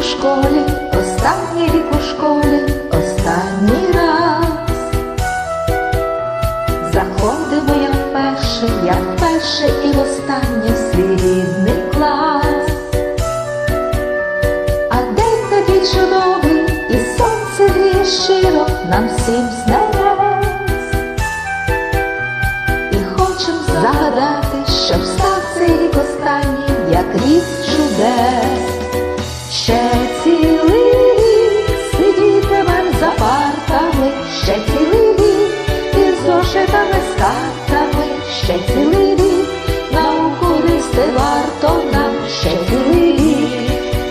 у школі, останній рік у школі, останній раз. Заходимо як вперше, як вперше і в свій рідний клас. А день такий чудовий, і сонце гріє щиро нам всім з. І хочем загадати, щоб став цей рік останній, як рік чудес. Ще цілий рік сидітимем за партами, ще цілий рік із зошитами з картами, ще цілий рік науку гристи варто нам, ще цілий рік,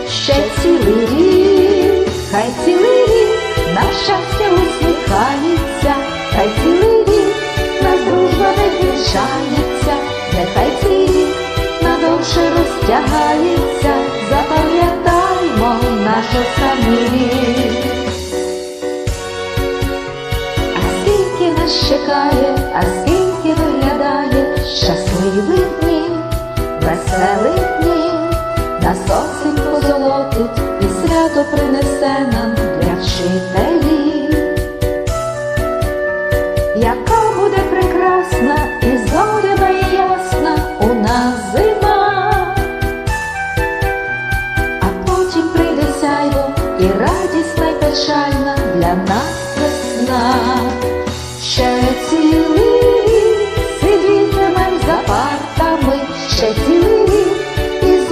ще цілий рік, хай цілий рік на щастя усміхається, хай цілий рік нас дружба не вінчається, нехай цей рік надовше розтягається, запам'ятаймо останній рік. А скільки нас чекає, а скільки виглядає щасливих днів, веселих днів, на осінь позолотить і свято принесе нам для вчителів.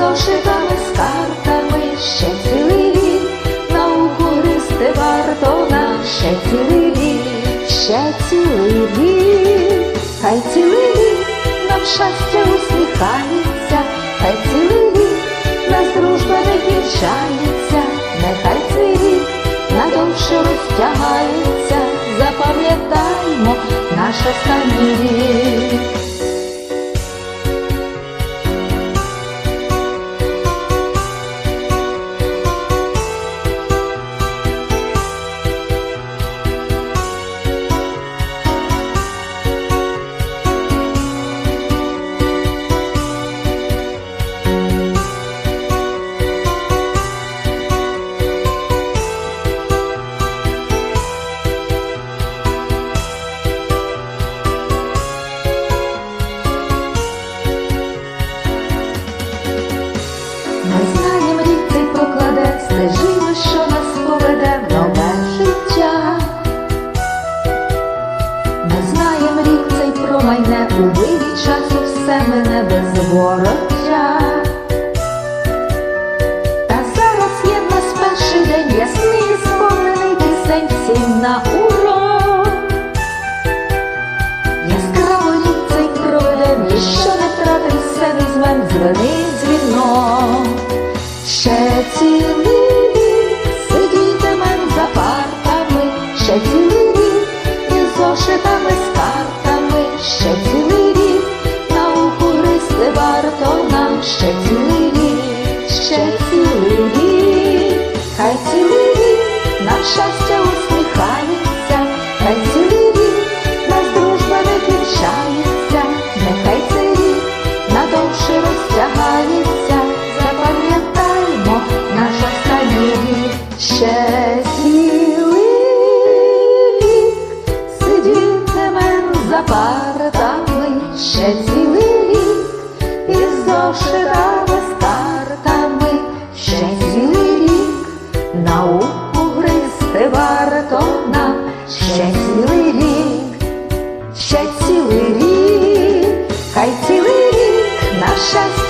Зошитами з картами, ще цілий рік. Науку гристи варто нам, ще цілий рік, ще цілий рік, хай цілий рік нам щастя усміхається, хай цілий рік нас дружба не кінчається, нехай цей рік надовше розтягається, запам'ятаймо наш останній рік. Всім на урок. Яскраво рік цей проведем, ніщо не втратим, все візьмем, дзвени дзвінок. Ще цілий рік сидітимем за партами, ще цілий рік із зошитами з картами, ще цілий рік науку гристи варто нам, ще цілий ще цілий рік із зошитами з картами, ще цілий рік науку гристи варто нам, ще цілий рік ще цілий рік, хай цілий рік на щастя